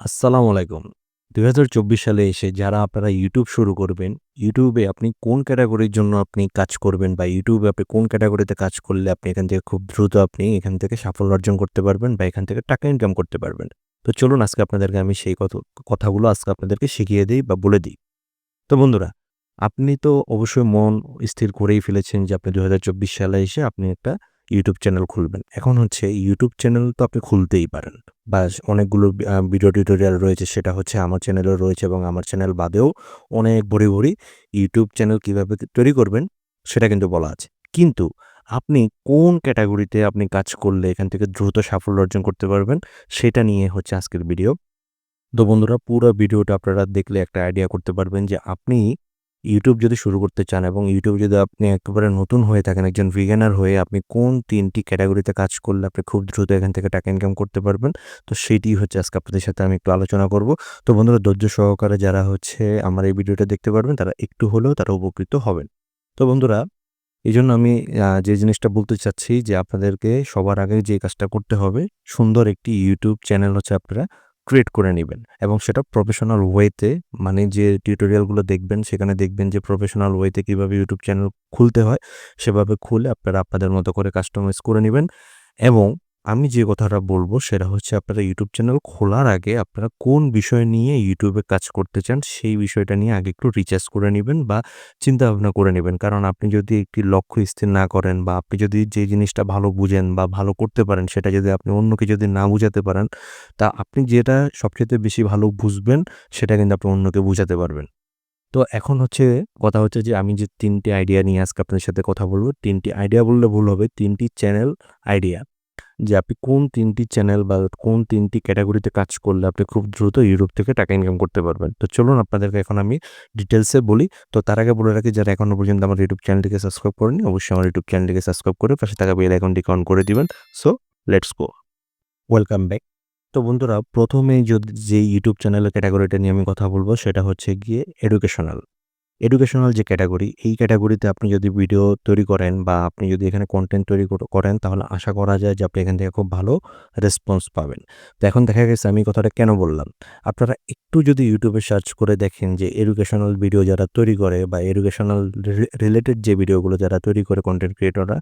আসসালামু আলাইকুম। ২০২৪ সালে এসে যারা আপনারা ইউটিউব শুরু করবেন, ইউটিউবে আপনি কোন ক্যাটাগরির জন্য আপনি কাজ করবেন বা ইউটিউবে আপনি কোন ক্যাটাগরিতে কাজ করলে আপনি এখান থেকে খুব দ্রুত আপনি এখান থেকে সাফল্য অর্জন করতে পারবেন বা এখান থেকে টাকা ইনকাম করতে পারবেন। তো চলুন আজকে আপনাদেরকে আমি সেই কথাগুলো আজকে আপনাদেরকে শিখিয়ে দিই বা বলে দিই। তো বন্ধুরা, আপনি তো অবশ্যই মন স্থির করেই ফেলেছেন যে আপনি ২০২৪ সালে এসে আপনি একটা ইউটিউব চ্যানেল খুলবেন। এখন হচ্ছে ইউটিউব চ্যানেল তো আপনি খুলতেই পারেন। বা অনেকগুলো ভিডিও টিউটোরিয়াল রয়েছে সেটা হচ্ছে আমার চ্যানেলেও রয়েছে এবং আমার চ্যানেল বাদেও অনেক ভরি, ভরি ইউটিউব চ্যানেল কীভাবে তৈরি করবেন সেটা কিন্তু বলা আছে। কিন্তু আপনি কোন ক্যাটাগরিতে আপনি কাজ করলে এখান থেকে দ্রুত সাফল্য অর্জন করতে পারবেন সেটা নিয়ে হচ্ছে আজকের ভিডিও। তো বন্ধুরা পুরো ভিডিওটা আপনারা দেখলে একটা আইডিয়া করতে পারবেন যে আপনি ইউটিউব যদি শুরু করতে চান এবং ইউটিউব যদি আপনি একেবারে নতুন হয়ে থাকেন, একজন বিগিনার হয়ে আপনি কোন তিনটি ক্যাটাগরিতে কাজ করলে আপনি খুব দ্রুত এখান থেকে টাকা ইনকাম করতে পারবেন। তো সেটিই হচ্ছে আজকে আপনাদের সাথে আমি একটু আলোচনা করব। তো বন্ধুরা, ধৈর্য সহকারে যারা হচ্ছে আমার এই ভিডিওটা দেখতে পারবেন, তারা একটু হলেও তারা উপকৃত হবেন। তো বন্ধুরা এই জন্য আমি যে জিনিসটা বলতে চাচ্ছি যে আপনাদেরকে সবার আগে যে কাজটা করতে হবে, সুন্দর একটি ইউটিউব চ্যানেল হচ্ছে আপনারা ক্রিয়েট করে নেবেন। এবং সেটা প্রফেশনাল ওয়েতে মানে যে টিউটোরিয়ালগুলো দেখবেন, সেখানে দেখবেন যে প্রফেশনাল ওয়েতে কীভাবে ইউটিউব চ্যানেল খুলতে হয়, সেভাবে খুলে আপনারা আপনাদের মতো করে কাস্টমাইজ করে নেবেন। এবং আমি যে কথাটা বলব সেটা হচ্ছে আপনারা ইউটিউব চ্যানেল খোলার আগে আপনারা কোন বিষয় নিয়ে ইউটিউবে কাজ করতে চান সেই বিষয়টা নিয়ে আগে একটু রিচার্জ করে নিবেন বা চিন্তা ভাবনা করে নেবেন কারণ আপনি যদি একটি লক্ষ্য স্থির না করেন বা আপনি যদি যে জিনিসটা ভালো বুঝেন বা ভালো করতে পারেন সেটা যদি আপনি অন্যকে যদি না বুঝাতে পারেন, তা আপনি যেটা সবচেয়ে বেশি ভালো বুঝবেন সেটা কিন্তু আপনি অন্যকে বুঝাতে পারবেন। তো এখন হচ্ছে কথা হচ্ছে যে আমি যে তিনটি আইডিয়া নিয়ে আজকে আপনাদের সাথে কথা বলব, তিনটি আইডিয়া বললে ভুল হবে, তিনটি চ্যানেল আইডিয়া। যে আপনি কোন তিনটি চ্যানেল বা কোন তিনটি ক্যাটাগরিতে কাজ করলে আপনি খুব দ্রুত ইউটিউব থেকে টাকা ইনকাম করতে পারবেন। তো চলুন আপনাদেরকে এখন আমি ডিটেলসে বলি। তো তার আগে বলে রাখি, যারা এখনও পর্যন্ত আমার ইউটিউব চ্যানেলটিকে সাবস্ক্রাইব করেননি, অবশ্যই আমার ইউটিউব চ্যানেলটিকে সাবস্ক্রাইব করে পাশে থাকা বেল আইকনটিকে অন করে দিবেন। So let's go. Welcome back. তো বন্ধুরা ১ম এই যদি যে ইউটিউব চ্যানেলের ক্যাটাগরিটা নিয়ে আমি কথা বলব, সেটা হচ্ছে গিয়ে এডুকেশনাল। এডুকেশনাল যে ক্যাটাগরি এই ক্যাটাগরিতে আপনি যদি ভিডিও তৈরি করেন বা আপনি যদি এখানে কন্টেন্ট তৈরি করেন, তাহলে আশা করা যায় যে আপনি এখান থেকে খুব ভালো রেসপন্স পাবেন। তো এখন দেখা গেছে আমি কথাটা কেন বললাম? আপনারা একটু যদি ইউটিউবে সার্চ করে দেখেন যে এডুকেশনাল ভিডিও যারা তৈরি করে বা এডুকেশনাল রিলেটেড যে ভিডিওগুলো যারা তৈরি করে কন্টেন্ট ক্রিয়েটররা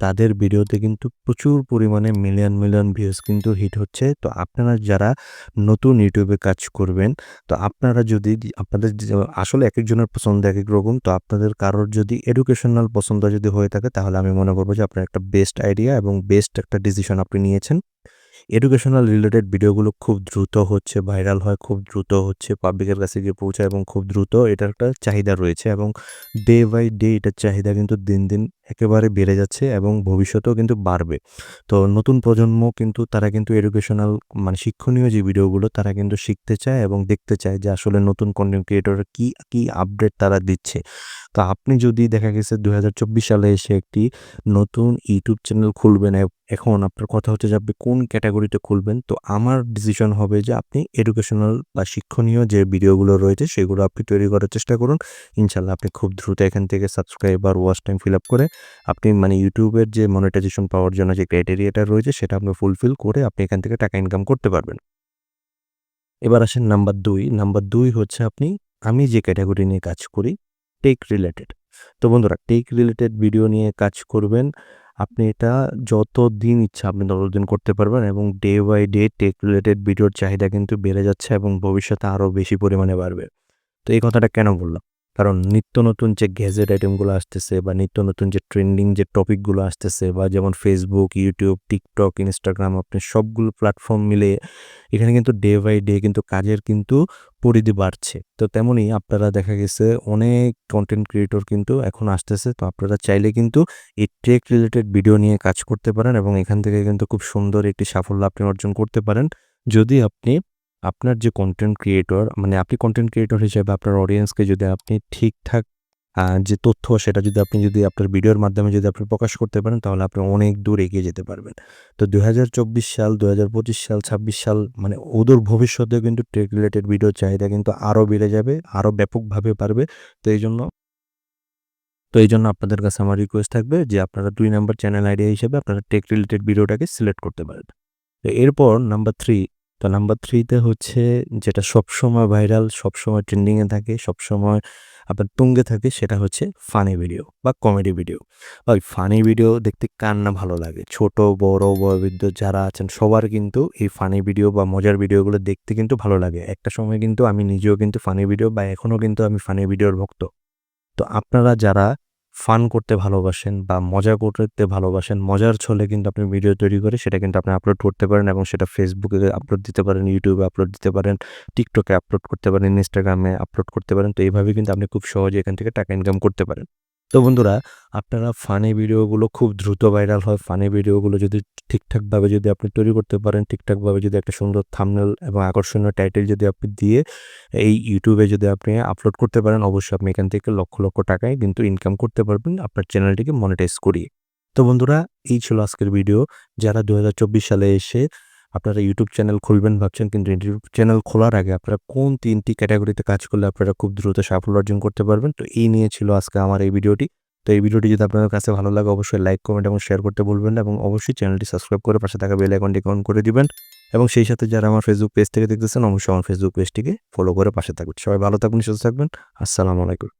তাদের ভিডিওতে কিন্তু প্রচুর পরিমাণে মিলিয়ন, মিলিয়ন ভিউজ কিন্তু হিট হচ্ছে। তো আপনারা যারা নতুন ইউটিউবে কাজ করবেন, তো আপনারা যদি আপনাদের আসলে এক একজনের পছন্দ এক এক রকম। তো আপনাদের কারোর যদি এডুকেশনাল পছন্দ যদি হয়ে থাকে তাহলে আমি মনে করব যে আপনার একটা বেস্ট আইডিয়া এবং বেস্ট একটা ডিসিশন আপনি নিয়েছেন। এডুকেশনাল রিলেটেড ভিডিওগুলো খুব দ্রুত হচ্ছে, ভাইরাল হয়, খুব দ্রুত হচ্ছে, পাবলিকের কাছে গিয়ে পৌঁছায় এবং খুব দ্রুত এটার একটা চাহিদা রয়েছে এবং ডে বাই ডে এটার চাহিদা কিন্তু দিন, দিন একেবারে বেড়ে যাচ্ছে এবং ভবিষ্যতেও কিন্তু বাড়বে। তো নতুন প্রজন্ম কিন্তু তারা কিন্তু এডুকেশনাল মানে শিক্ষণীয় যে ভিডিওগুলো তারা কিন্তু শিখতে চায় এবং দেখতে চায় যে আসলে নতুন কনটেন্ট ক্রিয়েটররা কি, কি আপডেট তারা দিচ্ছে। তো আপনি যদি দেখা গেছে ২০২৪ সালে এসে একটি নতুন ইউটিউব চ্যানেল খুলবেন এখন আপনার কথা হচ্ছে যে আপনি কোন ক্যাটাগরিতে খুলবেন। তো আমার ডিসিশন হবে যে আপনি এডুকেশনাল বা শিক্ষণীয় যে ভিডিওগুলো রয়েছে সেগুলো আপনি তৈরি করার চেষ্টা করুন। ইনশাআল্লাহ আপনি খুব দ্রুত এখান থেকে subscriber, watch time fill up করে আপনি মানে ইউটিউবের যে মনিটাইজেশন পাওয়ার জন্য যে ক্রাইটেরিয়াটা রয়েছে, সেটা আপনি ফুলফিল করে আপনি এখান থেকে টাকা ইনকাম করতে পারবেন। এবার আসেন নাম্বার দুই নাম্বার দুই হচ্ছে আপনি, আমি যে ক্যাটাগরি নিয়ে কাজ করি টেক রিলেটেড। তো বন্ধুরা টেক রিলেটেড ভিডিও নিয়ে কাজ করবেন। আপনি এটা যত দিন ইচ্ছা আপনি ততদিন করতে পারবেন এবং day by day tech related ভিডিওর চাহিদা কিন্তু বেড়ে যাচ্ছে এবং ভবিষ্যতে আরও বেশি পরিমাণে বাড়বে। তো এই কথাটা কেন বললাম? কারণ নিত্য নতুন যে গ্যাজেট আইটেমগুলো আসতেছে বা নিত্য নতুন যে ট্রেন্ডিং যে টপিকগুলো আসতেছে বা যেমন ফেসবুক ইউটিউব টিকটক ইনস্টাগ্রাম আপনি সবগুলো প্ল্যাটফর্ম মিলিয়ে এখানে কিন্তু ডে বাই ডে কিন্তু কাজের কিন্তু পরিধি বাড়ছে। তো তেমনই আপনারা দেখা গেছে অনেক কন্টেন্ট ক্রিয়েটর কিন্তু এখন আসতেছে। তো আপনারা চাইলে কিন্তু এই টেক রিলেটেড ভিডিও নিয়ে কাজ করতে পারেন এবং এখান থেকে কিন্তু খুব সুন্দর একটি সাফল্য আপনি অর্জন করতে পারেন। যদি আপনি আপনার যে কন্টেন্ট ক্রিয়েটর মানে আপনি কন্টেন্ট ক্রিয়েটর হিসেবে আপনার অডিয়েন্সকে যদি আপনি ঠিকঠাক যে তথ্য সেটা যদি আপনি যদি আপনার ভিডিওর মাধ্যমে যদি আপনি প্রকাশ করতে পারেন তাহলে আপনি অনেক দূর এগিয়ে যেতে পারবেন। তো ২০২৪ সাল, ২০২৫ সাল, ২৬ সাল মানে অদূর ভবিষ্যতেও কিন্তু টেক রিলেটেড ভিডিওর চাহিদা কিন্তু আরও বেড়ে যাবে, আরও ব্যাপকভাবে বাড়বে। তো এই জন্য তো এই জন্য আপনাদের কাছে আমার রিকোয়েস্ট থাকবে যে আপনারা দুই নাম্বার চ্যানেল আইডিয়া হিসেবে আপনারা টেক রিলেটেড ভিডিওটাকে সিলেক্ট করতে পারেন। তো এরপর নাম্বার ৩ তো নাম্বার থ্রিতে হচ্ছে যেটা সবসময় ভাইরাল সবসময় ট্রেন্ডিংয়ে থাকে, সবসময় আপনার তুঙ্গে থাকে, সেটা হচ্ছে ফানি ভিডিও বা কমেডি ভিডিও ওই ফানি ভিডিও দেখতে কার না ভালো লাগে? ছোট, বড়, বয়োবৃদ্ধ যারা আছেন, সবার কিন্তু এই ফানি ভিডিও বা মজার ভিডিওগুলো দেখতে কিন্তু ভালো লাগে। একটা সময় কিন্তু আমি নিজেও কিন্তু ফানি ভিডিও বা এখনও কিন্তু আমি ফানি ভিডিওর ভক্ত। তো আপনারা যারা ফান করতে ভালোবাসেন বা মজা করতে ভালোবাসেন, মজার ছলে কিন্তু আপনি ভিডিও তৈরি করে সেটা কিন্তু আপনি আপলোড করতে পারেন এবং সেটা ফেসবুকে আপলোড দিতে পারেন ইউটিউবে আপলোড দিতে পারেন টিকটকে আপলোড করতে পারেন ইনস্টাগ্রামে আপলোড করতে পারেন। তো এইভাবে কিন্তু আপনি খুব সহজে এখান থেকে টাকা ইনকাম করতে পারেন। তো বন্ধুরা, আপনারা ফানি ভিডিওগুলো খুব দ্রুত ভাইরাল হয়। ফানি ভিডিওগুলো যদি ঠিকঠাকভাবে যদি আপনি তৈরি করতে পারেন, ঠিকঠাকভাবে যদি একটা সুন্দর থামনেল এবং আকর্ষণীয় টাইটেল যদি আপনি দিয়ে এই ইউটিউবে যদি আপনি আপলোড করতে পারেন, অবশ্যই আপনি এখান থেকে লক্ষ লক্ষ টাকায় কিন্তু ইনকাম করতে পারবেন আপনার চ্যানেলটিকে মনিটাইজ করিয়ে। তো বন্ধুরা, এই ছিল আজকের ভিডিও যারা দু হাজার চব্বিশ সালে এসে আপনারা ইউটিউব চ্যানেল খুলবেন ভাবছেন, কিন্তু ইউটিউব চ্যানেল খোলার আগে আপনারা কোন তিনটি ক্যাটাগরিতে কাজ করলে আপনারা খুব দ্রুত সাফল্য অর্জন করতে পারবেন? তো এই নিয়ে ছিল আজকে আমার এই ভিডিওটি। তো এই ভিডিওটি যদি আপনাদের কাছে ভালো লাগে, অবশ্যই লাইক কমেন্ট এবং শেয়ার করতে বলবেন এবং অবশ্যই চ্যানেলটি সাবস্ক্রাইব করে পাশে থাকা বেল আইকনটি অন করে দিবেন। এবং সেই সাথে যারা আমার ফেসবুক পেজ থেকে দেখতেছেন, অবশ্যই আমার ফেসবুক পেজটিকে ফলো করে পাশে থাকবেন। সবাই ভালো থাকবেন, সুস্থ থাকবেন। আসসালামু আলাইকুম।